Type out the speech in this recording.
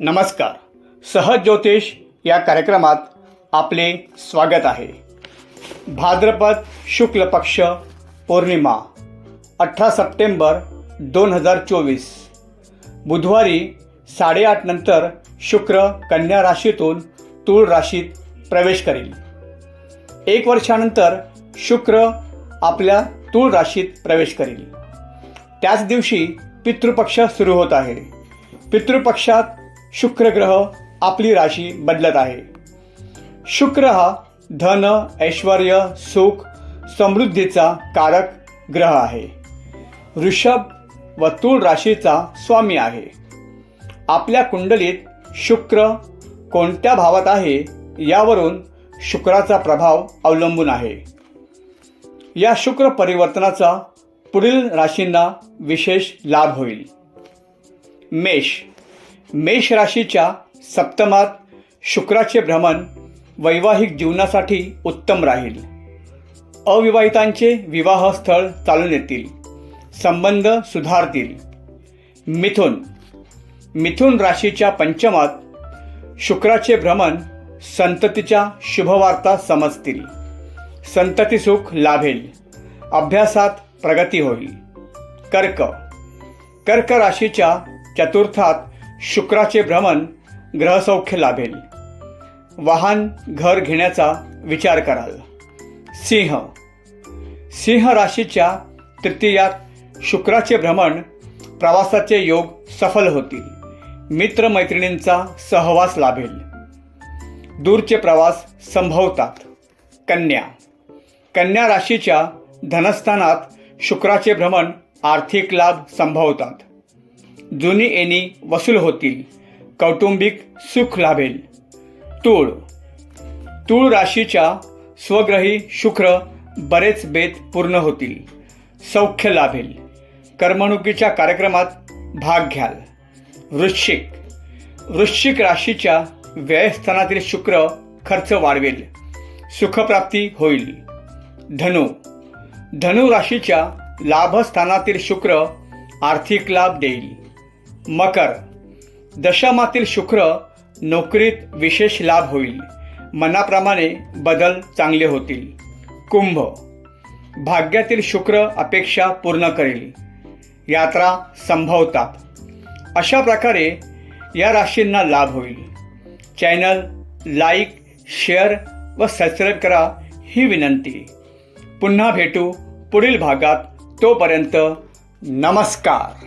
नमस्कार. सहज ज्योतिष या कार्यक्रमात आपले स्वागत आहे. भाद्रपद शुक्ल पक्ष पौर्णिमा अठरा सप्टेंबर दोन हजार चोवीस. बुधवारी साडेआठ नंतर शुक्र कन्या राशीतून तूळ राशीत प्रवेश करेल. एक वर्षानंतर शुक्र आपल्या तूळ राशीत प्रवेश करेल. त्याच दिवशी पितृपक्ष सुरू होत आहे. पितृपक्षात शुक्र ग्रह आपली राशी बदलत आहे. शुक्र हा धन ऐश्वर सुख समृद्धीचा कारक ग्रह आहे. ऋषभ व तूळ राशीचा स्वामी आहे. आपल्या कुंडलीत शुक्र कोणत्या भावात आहे यावरून शुक्राचा प्रभाव अवलंबून आहे. या शुक्र परिवर्तनाचा पुढील राशींना विशेष लाभ होईल. मेष. मेष राशीच्या सप्तमात शुक्राचे भ्रमण वैवाहिक जीवनासाठी उत्तम राहील. अविवाहितांचे विवाहस्थळ चालून येतील. संबंध सुधारतील. मिथुन. मिथुन राशीच्या पंचमात शुक्राचे भ्रमण संततीच्या शुभवार्ता समजतील. संतती सुख लाभेल. अभ्यासात प्रगती होईल. कर्क. कर्क राशीच्या चतुर्थात शुक्राचे भ्रमण ग्रहसौख्य लाभेल. वाहन घर घेण्याचा विचार कराल. सिंह. सिंह राशीच्या तृतीयात शुक्राचे भ्रमण प्रवासाचे योग सफल होतील. मित्रमैत्रिणींचा सहवास लाभेल. दूरचे प्रवास संभवतात. कन्या. कन्या राशीच्या धनस्थानात शुक्राचे भ्रमण आर्थिक लाभ संभवतात. जुनी येणी वसूल होतील. कौटुंबिक सुख लाभेल. तूळ. तूळ राशीच्या स्वग्रही शुक्र बरेच बेत पूर्ण होतील. सौख्य लाभेल. करमणुकीच्या कार्यक्रमात भाग घ्याल. वृश्चिक. वृश्चिक राशीच्या व्ययस्थानातील शुक्र खर्च वाढवेल. सुखप्राप्ती होईल. धनु. धनु राशीच्या लाभस्थानातील शुक्र आर्थिक लाभ देईल. मकर. दशमातील शुक्र नोकरीत विशेष लाभ होईल. मनाप्रमाणे बदल चांगले होतील. कुंभ. भाग्यातील शुक्र अपेक्षा पूर्ण करेल. यात्रा संभवतात. अशा प्रकारे या राशींना लाभ होईल. चॅनल लाईक शेअर व सबस्क्राईब करा ही विनंती. पुन्हा भेटू पुढील भागात. तोपर्यंत नमस्कार.